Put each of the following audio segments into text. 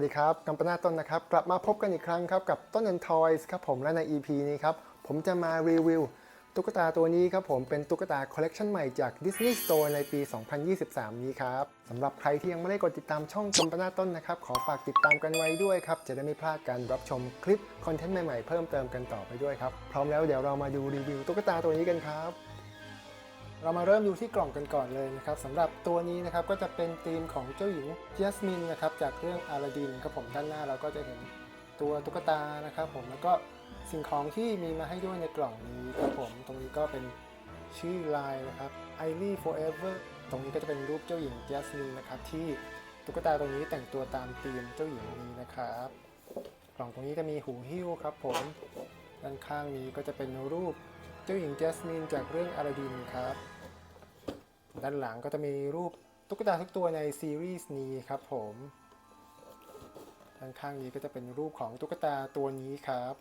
วัสดีครับกัมปนาต้นนะครับ กลับมาพบกันอีกครั้งครับ กับต้น and Toys ครับผมและใน EP นี้ครับ ผมจะมารีวิว ตุ๊กตาตัวนี้ครับผมเป็นตุ๊กตาคอลเลกชันใหม่จาก Disney Store ในปี 2023 นี้ครับสำหรับใครที่ยังไม่ได้กดติดตามช่องกัมปนาต้นนะครับ ขอฝากติดตามกันไว้ด้วยครับ จะได้ไม่พลาดการรับชมคลิปคอนเทนต์ใหม่ๆ เพิ่มเติมกันต่อไปด้วยครับพร้อมแล้วเดี๋ยวเรามาดูรีวิวตุ๊กตาตัวนี้กันครับ เรามาเริ่มดูที่กล่องกันก่อนเลยนะครับสำหรับตัวนี้นะครับก็จะเป็นธีมของเจ้าหญิงจัสมินนะครับจากเรื่องอาลาดินครับผมด้านหน้าเราก็จะเห็นตัวตุ๊กตานะครับผมแล้วก็สิ่งของที่มีมาให้ด้วยในกล่องนี้ครับผมตรงนี้ก็เป็นชื่อลายนะครับ i l y Forever ตรงนี้ก็จะเป็นรูปเจ้าหญิงจัสมินนะครับที่ตุ๊กตาตรงนี้แต่งตัวตามธีมเจ้าหญิงนี้นะครับกล่องตรงนี้จะมีหูหิ้วครับผมด้านข้างนี้ก็จะเป็นรูปเจ้าหญิงจัสมินจากเรื่องอาลาดินครับ ด้านหลังก็จะมีรูปตุ๊กตาทุกตัวในซีรีส์นี้ครับผมด้านข้างนี้ก็จะเป็นรูปของตุ๊กตาตัวนี้ครับ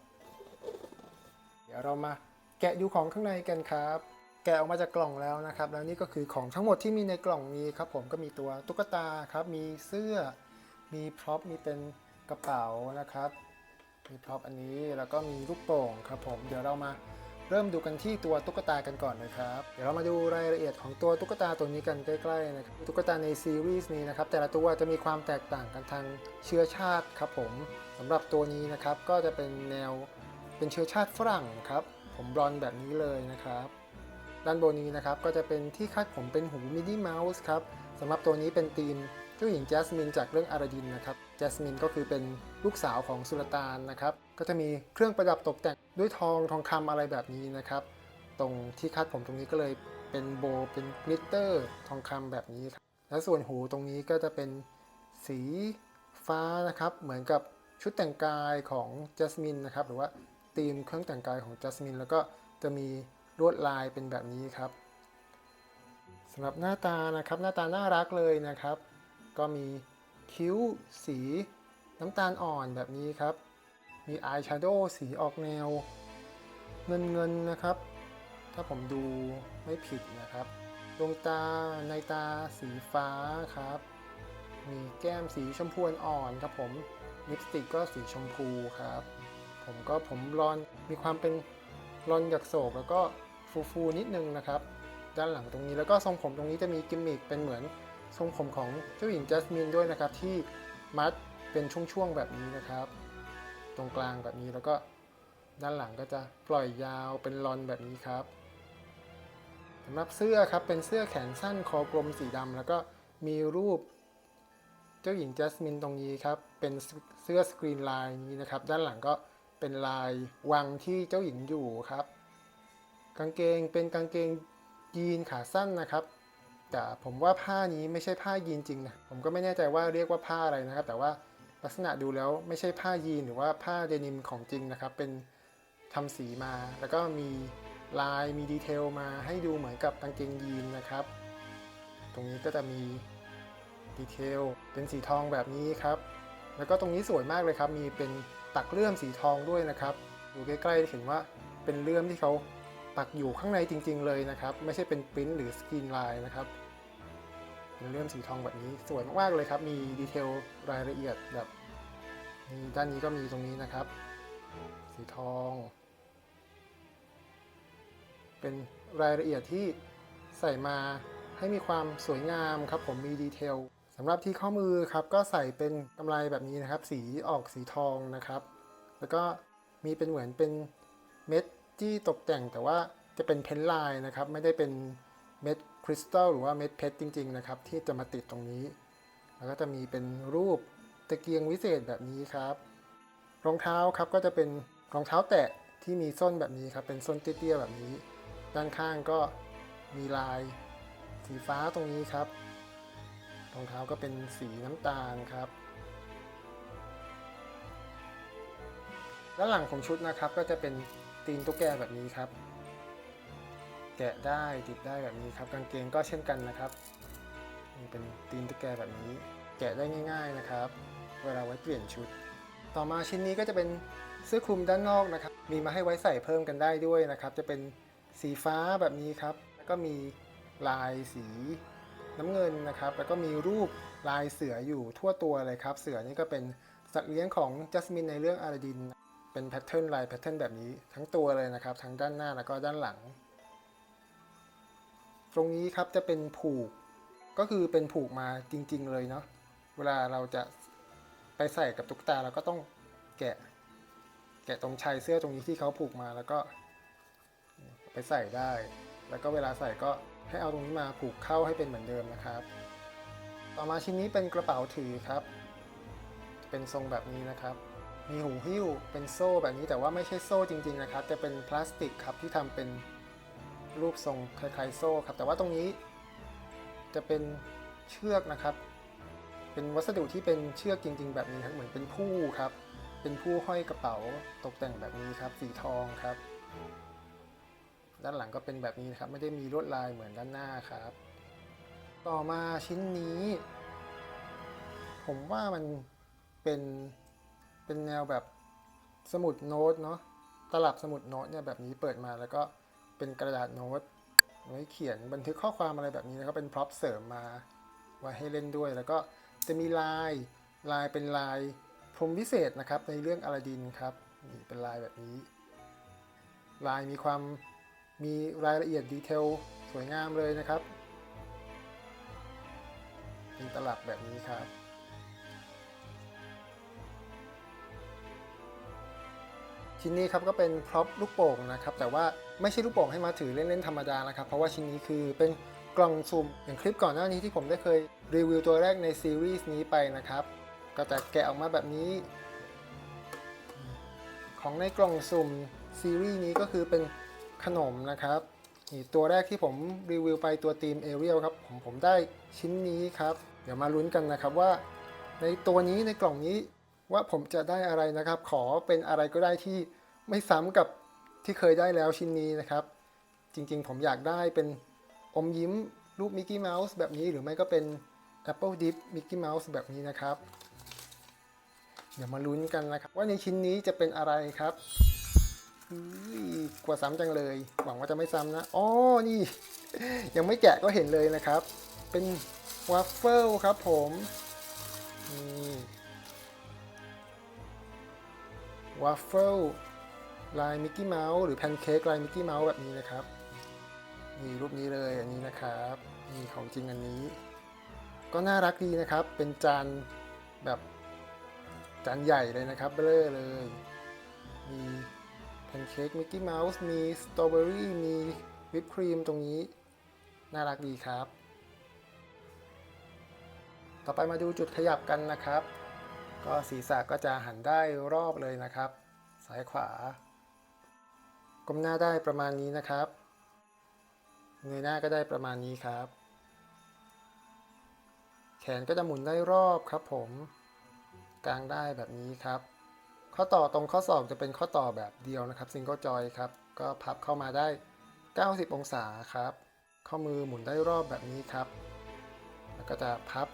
เดี๋ยวเรามาแกะดูของข้างในกันครับ แกะออกมาจากกล่องแล้วนะครับ แล้วนี่ก็คือของทั้งหมดที่มีในกล่องนี้ครับ ผมก็มีตัวตุ๊กตาครับ มีเสื้อ มีพร็อพ มีเป็นกระเป๋านะครับ มีพร็อพอันนี้แล้วก็มีลูกโป่งครับผม เดี๋ยวเรามา เริ่มดูกันที่ตัวตุ๊กตากันก่อนนะครับ เดี๋ยวเรามาดูรายละเอียดของตัวตุ๊กตาตัวนี้กันใกล้ๆนะครับตุ๊กตาในซีรีส์นี้นะครับแต่ละตัวจะมีความแตกต่างกันทางเชื้อชาติครับผมสำหรับตัวนี้นะครับก็จะเป็นแนวเป็นเชื้อชาติฝรั่งครับผมบลอนแบบนี้เลยนะครับ ด้านบนนี้นะครับก็จะเป็นที่คาดผมเป็นหูมิน n ้เมาส์ครับสำหรับตัวนี้เป็นธีม เจ้าหญิงแจสมินจากเรื่องอาราดินนะครับแจสมินก็คือเป็นลูกสาวของสุลต่านนะครับก็จะมีเครื่องประดับตกแต่งด้วยทองทองคำอะไรแบบนี้นะครับ ตรงที่คาดผมตรงนี้ก็เลยเป็นโบว์เป็นกลิตเตอร์ทองคำแบบนี้ครับและส่วนหูตรงนี้ก็จะเป็นสีฟ้านะครับ เหมือนกับชุดแต่งกายของแจสมินนะครับ หรือว่าธีมเครื่องแต่งกายของแจสมินแล้วก็จะมีลวดลายเป็นแบบนี้ครับสำหรับหน้าตานะครับ หน้าตาน่ารักเลยนะครับ ก็มีคิ้วสีน้ำตาลอ่อนแบบนี้ครับ มีอายแชโดว์สีออกแนว เงินเงินๆนะครับ ถ้าผมดูไม่ผิดนะครับ ดวงตาในตาสีฟ้าครับ มีแก้มสีชมพูอ่อนครับผม ลิปสติกก็สีชมพูครับ ผมก็ผมบลอน มีความเป็นบลอนหยักโศกแล้วก็ฟูฟูๆนิดนึงนะครับ ด้านหลังตรงนี้แล้วก็ทรงผมตรงนี้จะมีกิมมิคเป็นเหมือน ทรงผมของเจ้าหญิงจัสมินด้วยนะครับที่มัดเป็นช่วงๆแบบนี้นะครับ ตรงกลางแบบนี้แล้วก็ด้านหลังก็จะปล่อยยาวเป็นลอนแบบนี้ครับสำหรับเสื้อครับเป็นเสื้อแขนสั้นคอกลมสีดำแล้วก็มีรูปเจ้าหญิงจัสมินตรงนี้ครับ เป็นเสื้อสกรีนลายนี้นะครับ ด้านหลังก็เป็นลายวังที่เจ้าหญิงอยู่ครับ กางเกงเป็นกางเกงยีนขาสั้นนะครับ แต่ผมว่าผ้านี้ไม่ใช่ผ้ายีนจริงนะผมก็ไม่แน่ใจว่าเรียกว่าผ้าอะไรนะครับ แต่ว่าลักษณะดูแล้วไม่ใช่ผ้ายีนหรือว่าผ้าเดนิมของจริงนะครับ เป็นทำสีมา แล้วก็มีลายมีดีเทลมาให้ดูเหมือนกับกางเกงยีนนะครับ ตรงนี้ก็จะมีดีเทลเป็นสีทองแบบนี้ครับ แล้วก็ตรงนี้สวยมากเลยครับ มีเป็นตักเลื่อมสีทองด้วยนะครับ ดูใกล้ๆจะเห็นว่าเป็นเลื่อมที่เขา ปักอยู่ข้างในจริง ๆ เลยนะครับ ไม่ใช่เป็นปริ้นหรือสกรีนลายนะครับเป็นเลื่อมสีทองแบบนี้สวยมากๆเลยครับ มีดีเทลรายละเอียดแบบนี่ด้านนี้ก็มีตรงนี้นะครับ สีทอง เป็นรายละเอียดที่ใส่มาให้มีความสวยงามครับผมมีดีเทลสำหรับที่ข้อมือครับก็ใส่เป็นกำไรแบบนี้นะครับ สีออกสีทองนะครับ แล้วก็มีเป็นเหมือนเป็นเม็ด ที่ตกแต่งแต่ว่าจะเป็นเพ้นลายนะครับ ไม่ได้เป็นเม็ดคริสตัลหรือว่าเม็ดเพชรจริง ๆ นะครับ ที่จะมาติดตรงนี้ แล้วก็จะมีเป็นรูปตะเกียงวิเศษแบบนี้ครับ รองเท้าครับก็จะเป็นรองเท้าแตะที่มีส้นแบบนี้ครับ เป็นส้นเตี้ยๆแบบนี้ ด้านข้างก็มีลายสีฟ้าตรงนี้ครับ รองเท้าก็เป็นสีน้ำตาลครับ ด้านหลังของชุดนะครับก็จะเป็น ตีนตุ๊กแกแบบนี้ครับ แกะได้ติดได้แบบนี้ครับ กางเกงก็เช่นกันนะครับนี่เป็นตีนตุ๊กแกแบบนี้ แกะได้ง่าย ๆนะครับ เวลาไว้เปลี่ยนชุด ต่อมาชิ้นนี้ก็จะเป็นเสื้อคลุมด้านนอกนะครับ มีมาให้ไว้ใส่เพิ่มกันได้ด้วยนะครับ จะเป็นสีฟ้าแบบนี้ครับ แล้วก็มีลายสีน้ำเงินนะครับ แล้วก็มีรูปลายเสืออยู่ทั่วตัวเลยครับ เสือนี่ก็เป็นสัตว์เลี้ยงของจัสมินในเรื่องอาราดิน เป็นแพทเทิร์นลายแพทเทิร์นแบบนี้ทั้งตัวเลยนะครับ ทั้งด้านหน้าแล้วก็ด้านหลัง ตรงนี้ครับจะเป็นผูกก็คือเป็นผูกมาจริง ๆ เลยเนาะเวลาเราจะไปใส่กับตุ๊กตาเราก็ต้องแกะ แกะตรงชายเสื้อตรงนี้ที่เขาผูกมาแล้วก็ไปใส่ได้ แล้วก็เวลาใส่ก็ให้เอาตรงนี้มาผูกเข้าให้เป็นเหมือนเดิมนะครับ ต่อมาชิ้นนี้เป็นกระเป๋าถือครับ เป็นทรงแบบนี้นะครับ มีหูหิ้วเป็นโซ่แบบนี้แต่ว่าไม่ใช่โซ่จริง ๆ นะครับ จะเป็นพลาสติกครับที่ทำเป็นรูปทรงคล้ายๆโซ่ครับ แต่ว่าตรงนี้จะเป็นเชือกนะครับ เป็นวัสดุที่เป็นเชือกจริง ๆ แบบนี้ครับเหมือนเป็นผู้ครับ เป็นผู้ห้อยกระเป๋าตกแต่งแบบนี้ครับ สีทองครับ ด้านหลังก็เป็นแบบนี้นะครับ ไม่ได้มีลวดลายเหมือนด้านหน้าครับ ต่อมาชิ้นนี้ ผมว่ามันเป็น เป็นแนวแบบสมุดโน้ตเนาะตลับสมุดโน้ตเนี่ยแบบนี้เปิดมาแล้วก็เป็นกระดาษโน้ตไว้เขียนบันทึกข้อความอะไรแบบนี้แล้วก็เป็นพร็อพเสริมมาไว้ให้เล่นด้วย แล้วก็จะมีลายลายเป็นลายพรมวิเศษนะครับในเรื่องอลาดินครับนี่เป็นลายแบบนี้ ลายมีความมีรายละเอียดดีเทลสวยงามเลยนะครับมีตลับแบบนี้ครับ ชิ้นนี้ครับก็เป็นพร็อพลูกโป่งนะครับแต่ว่าไม่ใช่ลูกโป่งให้มาถือเล่นๆธรรมดานะครับเพราะว่าชิ้นนี้คือเป็นกล่องซุ่มอย่างคลิปก่อนหน้านี้ที่ผมได้เคยรีวิวตัวแรกในซีรีส์นี้ไปนะครับก็จะแกะออกมาแบบนี้ ของในกล่องสุ่มซีรีส์นี้ก็คือเป็นขนมนะครับนี่ตัวแรกที่ผมรีวิวไปตัวทีมเอเรียลครับผมผมได้ชิ้นนี้ครับ เดี๋ยวมาลุ้นกันนะครับว่า ในตัวนี้ในกล่องนี้ ว่าผมจะได้อะไรนะครับ ขอเป็นอะไรก็ได้ที่ไม่ซ้ำกับที่เคยได้แล้วชิ้นนี้นะครับ จริงๆ ผมอยากได้เป็นอมยิ้มรูปมิกกี้เมาส์แบบนี้หรือไม่ก็เป็น Apple Dip มิกกี้เมาส์แบบนี้นะครับ เดี๋ยวมาลุ้นกันนะครับ ว่าในชิ้นนี้จะเป็นอะไรครับกลัวซ้ำจังเลย หวังว่าจะไม่ซ้ำนะอ๋อนี่ ยังไม่แกะก็เห็นเลยนะครับ เป็นวาฟเฟิลครับผมนี่ วาฟเฟิลลายมิกกี้เมาส์หรือแพนเค้กลายมิกกี้เมาส์แบบนี้นะครับนี่รูปนี้เลยอันนี้นะครับนี่ของจริงอันนี้ ก็น่ารักดีนะครับ เป็นจานแบบจานใหญ่เลยนะครับเบลอเลย มีแพนเค้กมิกกี้เมาส์มีสตรอเบอรี่มีวิปครีมตรงนี้ น่ารักดีครับ ต่อไปมาดูจุดขยับกันนะครับ ก็ศีรษะก็จะหันได้รอบเลยนะครับ ซ้ายขวา ก้มหน้าได้ประมาณนี้นะครับเงยหน้าก็ได้ประมาณนี้ครับ แขนก็จะหมุนได้รอบครับผมกลางได้แบบนี้ครับ ข้อต่อตรงข้อศอกจะเป็นข้อต่อแบบเดียวนะครับซิงเกิลจอยครับ ก็พับเข้ามาได้ 90 องศาครับ ข้อมือหมุนได้รอบแบบนี้ครับ แล้วก็จะพับ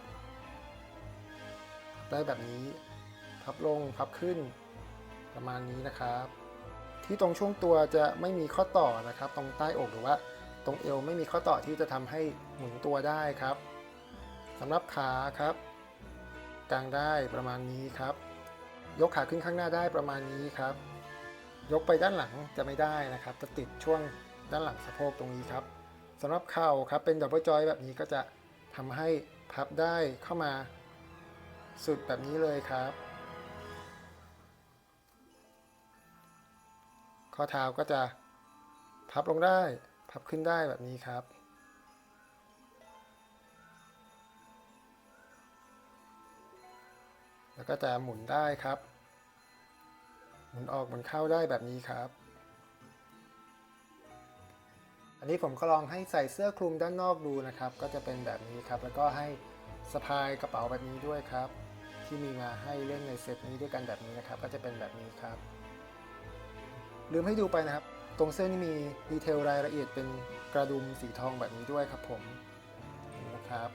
ได้แบบนี้ พับลงพับขึ้นประมาณนี้นะครับ ที่ตรงช่วงตัวจะไม่มีข้อต่อนะครับ ตรงใต้อกหรือว่าตรงเอวไม่มีข้อต่อที่จะทำให้หมุนตัวได้ครับสำหรับขาครับกางได้ประมาณนี้ครับ ยกขาขึ้นข้างหน้าได้ประมาณนี้ครับ ยกไปด้านหลังจะไม่ได้นะครับ จะติดช่วงด้านหลังสะโพกตรงนี้ครับสำหรับเข่าครับเป็นดับเบิลจอยแบบนี้ก็จะทำให้พับได้เข้ามา สุดแบบนี้เลยครับ ข้อเท้าก็จะพับลงได้ พับขึ้นได้แบบนี้ครับ แล้วก็จะหมุนได้ครับ หมุนออกหมุนเข้าได้แบบนี้ครับอันนี้ผมก็ลองให้ใส่เสื้อคลุมด้านนอกดูนะครับ ก็จะเป็นแบบนี้ครับ แล้วก็ให้ สะพายกระเป๋าแบบนี้ด้วยครับ ที่มีมาให้เล่นในเซตนี้ด้วยกันแบบนี้นะครับ ก็จะเป็นแบบนี้ครับ ลืมให้ดูไปนะครับ ตรงเสื้อนี่มีดีเทลรายละเอียดเป็นกระดุมสีทองแบบนี้ด้วยครับผมนี่นะครับ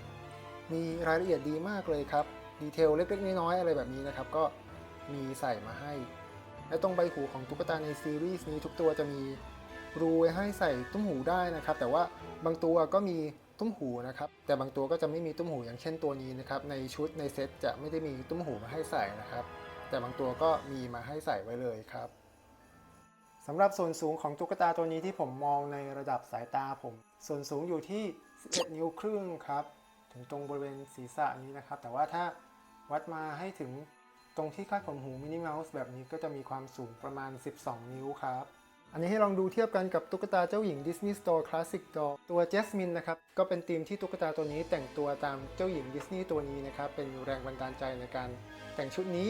มีรายละเอียดดีมากเลยครับดีเทลเล็กๆน้อยๆอะไรแบบนี้นะครับ ก็มีใส่มาให้ และตรงใบหูของตุ๊กตาในซีรีส์นี้ทุกตัวจะมีรูไว้ให้ใส่ตุ้มหูได้นะครับ แต่ว่าบางตัวก็มี ตุ้มหูนะครับแต่บางตัวก็จะไม่มีตุ้มหูอย่างเช่นตัวนี้นะครับในชุดในเซตจะไม่ได้มีตุ้มหูมาให้ใส่นะครับ แต่บางตัวก็มีมาให้ใส่ไว้เลยครับสำหรับส่วนสูงของตุ๊กตาตัวนี้ที่ผมมองในระดับสายตาผม ส่วนสูงอยู่ที่ 11 นิ้วครึ่งครับถึงตรงบริเวณศีรษะนี้นะครับ แต่ว่าถ้าวัดมาให้ถึงตรงที่คาดขนหูมินิเมาส์แบบนี้ก็จะมีความสูงประมาณ 12 นิ้วครับ อันนี้ให้ลองดูเทียบกันกับตุ๊กตาเจ้าหญิง Disney Store Classic Doll ตัว Jasmine นะครับ ก็เป็นธีมที่ตุ๊กตาตัวนี้แต่งตัวตามเจ้าหญิงดิสนีย์ตัวนี้นะครับ เป็นแรงบันดาลใจในการแต่งชุดนี้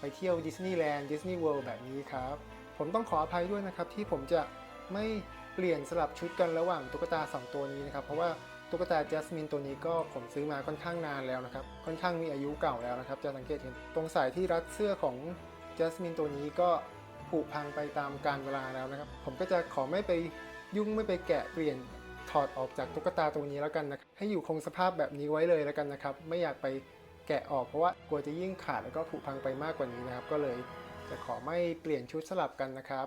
ไปเที่ยวดิสนีย์แลนด์ดิสนีย์เวิลด์แบบนี้ครับ ผมต้องขออภัยด้วยนะครับ ที่ผมจะไม่เปลี่ยนสลับชุดกันระหว่างตุ๊กตา 2 ตัวนี้นะครับ เพราะว่าตุ๊กตา Jasmine ตัวนี้ก็ผมซื้อมาค่อนข้างนานแล้วนะครับ ค่อนข้างมีอายุเก่าแล้วนะครับ จะสังเกตเห็นตรงสายที่รัดเสื้อของ Jasmine ตัวนี้ก็ ผุพังไปตามกาลเวลาแล้วนะครับ ผมก็จะขอไม่ไปยุ่งไม่ไปแกะเปลี่ยนถอดออกจากตุ๊กตาตัวนี้แล้วกันนะครับให้อยู่คงสภาพแบบนี้ไว้เลยแล้วกันนะครับ ไม่อยากไปแกะออกเพราะว่ากลัวจะยิ่งขาดแล้วก็ผุพังไปมากกว่านี้นะครับ ก็เลยจะขอไม่เปลี่ยนชุดสลับกันนะครับ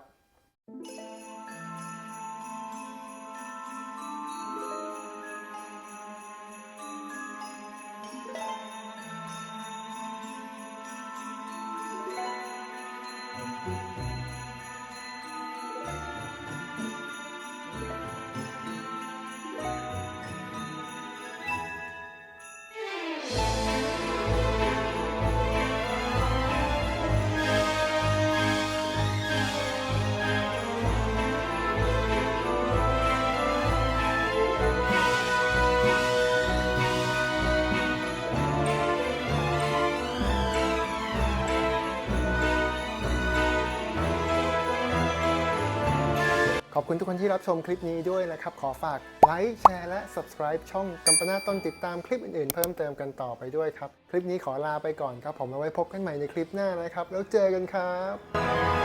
ขอบคุณทุกคนที่รับชมคลิปนี้ด้วยนะครับ ขอฝากไลค์แชร์และ subscribe ช่องกัมปนาต้นติดตามคลิปอื่นๆ เพิ่มเติมกันต่อไปด้วยครับ คลิปนี้ขอลาไปก่อนครับ ผมเอาไว้พบกันใหม่ในคลิปหน้านะครับ แล้วเจอกันครับ